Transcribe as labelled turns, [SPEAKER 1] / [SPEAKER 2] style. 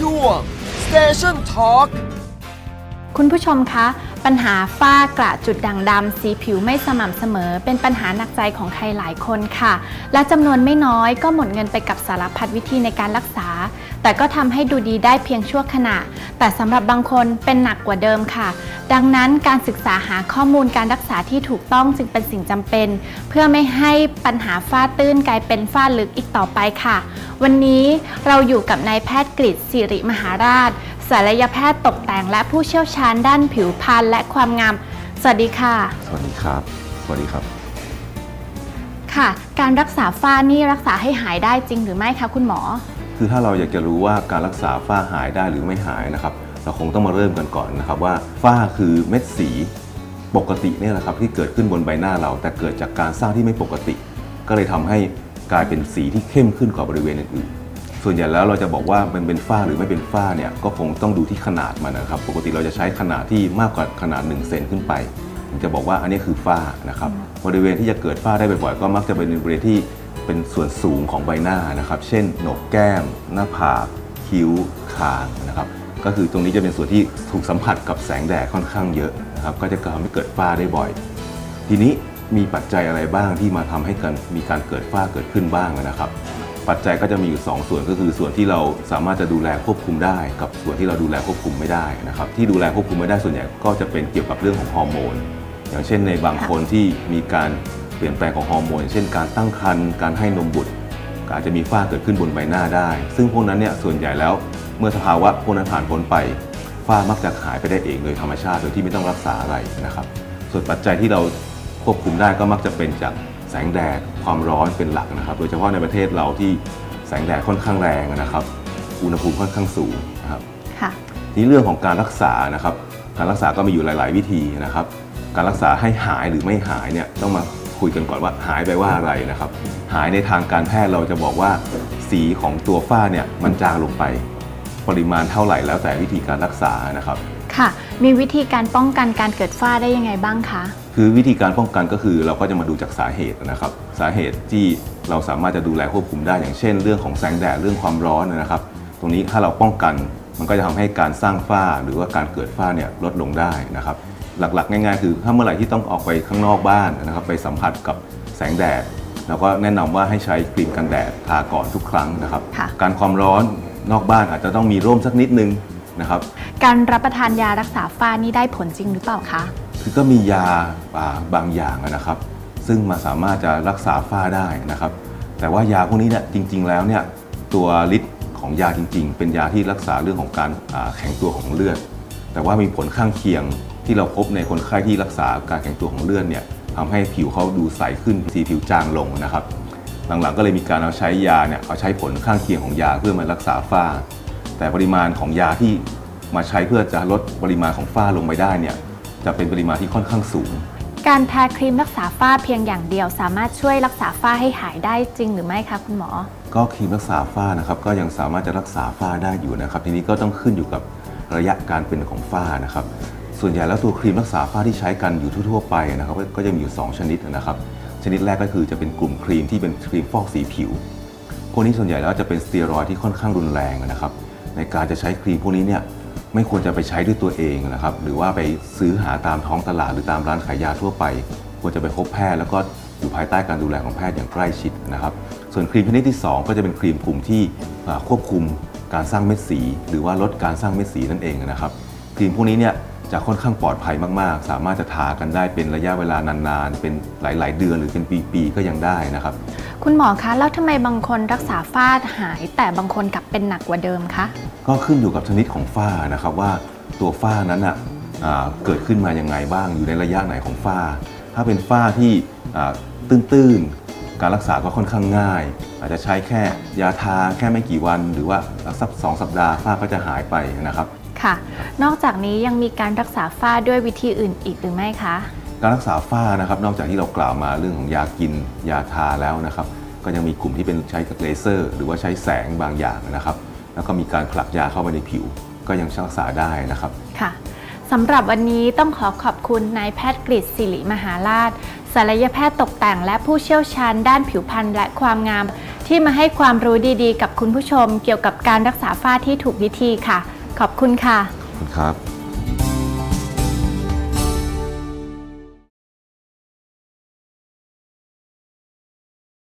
[SPEAKER 1] ช่วง Station Talk
[SPEAKER 2] คุณผู้ชมคะ ปัญหาฝ้ากระจุดด่างดำสีผิวไม่สม่ำเสมอ เป็นปัญหาหนักใจของใครหลายคนค่ะ และจำนวนไม่น้อยก็หมดเงินไปกับสารพัดวิธีในการรักษา แต่ก็ทำให้ดูดีได้เพียงชั่วขณะ แต่สำหรับบางคนเป็นหนักกว่าเดิมค่ะ ดังนั้นการศึกษาหาข้อมูลการรักษาที่ถูกต้องจึงเป็นสิ่งจำเป็น เพื่อไม่ให้ปัญหาฝ้าตื้นกลายเป็นฝ้าลึกอีกต่อไปค่ะ วันนี้เราอยู่กับนายแพทย์กฤษสิริมหาราชศัลยแพทย์ตกแต่งและผู้เชี่ยวชาญด้านผิวพรรณและความงาม สวัสดีค่ะ
[SPEAKER 3] สวัสดีครับ สวัสดีครับ
[SPEAKER 2] ค่ะ การรักษาฝ้านี่รักษาให้หายได้จริงหรือไม่คะคุณหมอ
[SPEAKER 3] คือถ้าเราอยากจะรู้ว่าการรักษาฝ้าหายได้หรือไม่หายนะครับ เราคงต้องมาเริ่มกันก่อนนะครับว่าฝ้าคือเม็ดสีปกติเนี่ยแหละครับที่เกิดขึ้นบนใบหน้าเรา แต่เกิดจากการสร้างที่ไม่ปกติ ก็เลยทำให้กลายเป็นสีที่เข้มขึ้นกว่าบริเวณอื่นๆส่วนใหญ่แล้วเราจะบอกว่ามันเป็นฝ้าหรือไม่เป็นฝ้าเนี่ยก็คงต้องดูที่ขนาดมันนะครับ ปกติเราจะใช้ขนาดที่มากกว่าขนาด1เซนขึ้นไปจะบอกว่าอันนี้คือฝ้านะครับบริเวณที่จะเกิดฝ้าได้บ่อยๆก็มักจะเป็นบริเวณที่ เป็นส่วนสูงของใบหน้านะครับ เช่นโหนกแก้ม หน้าผากคิ้วคางนะครับ ก็คือตรงนี้จะเป็นส่วนที่ถูกสัมผัสกับแสงแดดค่อนข้างเยอะนะครับ ก็จะทำให้เกิดฝ้าได้บ่อย ทีนี้มีปัจจัยอะไรบ้างที่มาทำให้กันมีการเกิดฝ้าเกิดขึ้นบ้างนะครับ ปัจจัยก็จะมีอยู่ 2 ส่วนก็คือส่วนที่เราสามารถจะดูแลควบคุมได้ กับส่วนที่เราดูแลควบคุมไม่ได้นะครับ ที่ดูแลควบคุมไม่ได้ส่วนใหญ่ก็จะเป็นเกี่ยวกับเรื่องของฮอร์โมนอย่างเช่นในบางคนที่มีการ เปลี่ยนแปลงของฮอร์โมนอย่างเช่นการตั้งครรภ์การให้นมบุตรก็อาจจะมีฝ้าเกิดขึ้นบนใบหน้าได้ ซึ่งพวกนั้นเนี่ยส่วนใหญ่แล้วเมื่อสภาวะพวกนั้นผ่านพ้นไปฝ้ามักจะหายไปได้เองโดยธรรมชาติโดยที่ไม่ต้องรักษาอะไรนะครับ ส่วนปัจจัยที่เราควบคุมได้ก็มักจะเป็นจากแสงแดดความร้อนเป็นหลักนะครับ โดยเฉพาะในประเทศเราที่แสงแดดค่อนข้างแรงนะครับ อุณหภูมิค่อนข้างสูงนะครับ
[SPEAKER 2] ค่ะ
[SPEAKER 3] ทีนี้เรื่องของการรักษานะครับ การรักษาก็มีอยู่หลาย ๆ วิธีนะครับ การรักษาให้หายหรือไม่หายเนี่ยต้องมา คุยกันก่อนว่าหายไปว่าอะไรนะครับ หายในทางการแพทย์เราจะบอกว่า สีของตัวฝ้าเนี่ยมันจางลงไป ปริมาณเท่าไหร่แล้วแต่วิธีการรักษานะครับ
[SPEAKER 2] ค่ะ มีวิธีการป้องกันการเกิดฝ้าได้ยังไงบ้างคะ
[SPEAKER 3] คือวิธีการป้องกันก็คือเราก็จะมาดูจากสาเหตุนะครับ สาเหตุที่เราสามารถจะดูแลควบคุมได้อย่างเช่น เรื่องของแสงแดดเรื่องความร้อนนะครับ ตรงนี้ถ้าเราป้องกันมันก็จะทำให้การสร้างฝ้าหรือว่าการเกิดฝ้าเนี่ยลดลงได้นะครับ หลักๆ ง่ายๆ คือถ้าเมื่อไหร่ที่ต้องออกไปข้างนอกบ้านนะครับไปสัมผัสกับแสงแดดเราก็แนะนำว่าให้ใช้ครีมกันแดดทาก่อนทุกครั้งนะครับ
[SPEAKER 2] ค่ะ
[SPEAKER 3] การความร้อนนอกบ้านอาจจะต้องมีร่มสักนิดนึงนะครับ
[SPEAKER 2] การรับประทานยารักษาฝ้านี่ได้ผลจริงหรือเปล่าคะ
[SPEAKER 3] คือก็มียาอ่าบางอย่างนะครับ ซึ่งมาสามารถจะรักษาฝ้าได้นะครับ แต่ว่ายาพวกนี้เนี่ยจริง ๆ แล้วเนี่ยตัวฤทธิ์ของยาจริง ๆ เป็นยาที่รักษาเรื่องของการอ่าแข็งตัวของเลือด แต่ว่ามีผลข้างเคียง ที่เราพบในคนไข้ที่รักษาการแข็งตัวของเลือดเนี่ยทำให้ผิวเขาดูใสขึ้นสีผิวจางลงนะครับ หลังๆก็เลยมีการเอาใช้ยาเนี่ยเอาใช้ผลข้างเคียงของยาเพื่อมารักษาฝ้า แต่ปริมาณของยาที่มาใช้เพื่อจะลดปริมาณของฝ้าลงไปได้เนี่ยจะเป็นปริมาณที่ค่อนข้างสูง
[SPEAKER 2] การทาครีมรักษาฝ้าเพียงอย่างเดียว สามารถช่วยรักษาฝ้าให้หายได้จริงหรือไม่คะคุณหมอ
[SPEAKER 3] ก็ครีมรักษาฝ้านะครับก็ยังสามารถจะรักษาฝ้าได้อยู่นะครับ ทีนี้ก็ต้องขึ้นอยู่กับระยะการเป็นของฝ้านะครับ ส่วนใหญ่แล้วตัวครีมรักษาฝ้าที่ใช้กันอยู่ทั่วๆไปนะครับก็จะมีอยู่ 2 ชนิดนะครับ ชนิดแรกก็คือจะเป็นกลุ่มครีมที่เป็นครีมฟอกสีผิว พวกนี้ส่วนใหญ่แล้วจะเป็นสเตียรอยที่ค่อนข้างรุนแรงนะครับ ในการจะใช้ครีมพวกนี้เนี่ยไม่ควรจะไปใช้ด้วยตัวเองนะครับ หรือว่าไปซื้อหาตามท้องตลาดหรือตามร้านขายยาทั่วไป ควรจะไปพบแพทย์แล้วก็อยู่ภายใต้การดูแลของแพทย์อย่างใกล้ชิดนะครับ ส่วนครีมชนิดที่ 2 ก็จะเป็นครีมกลุ่มที่ควบคุมการสร้างเม็ดสี หรือว่าลดการสร้างเม็ดสีนั่นเองนะครับ ครีมพวกนี้เนี่ย จะค่อนข้างปลอดภัยมากๆ สามารถจะทากันได้เป็นระยะเวลานานๆ เป็นหลายๆ เดือนหรือเป็นปีๆ ก็ยังได้นะครับ
[SPEAKER 2] คุณหมอคะ แล้วทำไมบางคนรักษาฝ้าหาย แต่บางคนกลับเป็นหนักกว่าเดิมคะ
[SPEAKER 3] ก็ขึ้นอยู่กับชนิดของฝ้านะครับว่าตัวฝ้านั้นอะอ่าเกิดขึ้นมายังไงบ้างอยู่ในระยะไหนของฝ้า ถ้าเป็นฝ้าที่อ่าตื้นๆ การรักษาก็ค่อนข้างง่าย อาจจะใช้แค่ยาทาแค่ไม่กี่วัน หรือว่าสักสองสัปดาห์ฝ้าก็จะหายไปนะครับ
[SPEAKER 2] ค่ะ นอกจากนี้ยังมีการรักษาฝ้าด้วยวิธีอื่นอีกหรือไม่คะ
[SPEAKER 3] การรักษาฝ้านะครับนอกจากที่เรากล่าวมาเรื่องของยากินยาทาแล้วนะครับ ก็ยังมีกลุ่มที่เป็นใช้เลเซอร์ หรือว่าใช้แสงบางอย่างนะครับ แล้วก็มีการผลักยาเข้าไปในผิว ก็ยังรักษาได้นะครับ
[SPEAKER 2] ค่ะสำหรับวันนี้ต้องขอขอบคุณนายแพทย์กฤษศิริมหาราชศัลยแพทย์ตกแต่งและผู้เชี่ยวชาญด้านผิวพรรณและความงาม ที่มาให้ความรู้ดีๆ กับคุณผู้ชมเกี่ยวกับการรักษาฝ้าที่ถูกวิธีค่ะ ขอบคุณค่ะ
[SPEAKER 3] ขอบคุณครับ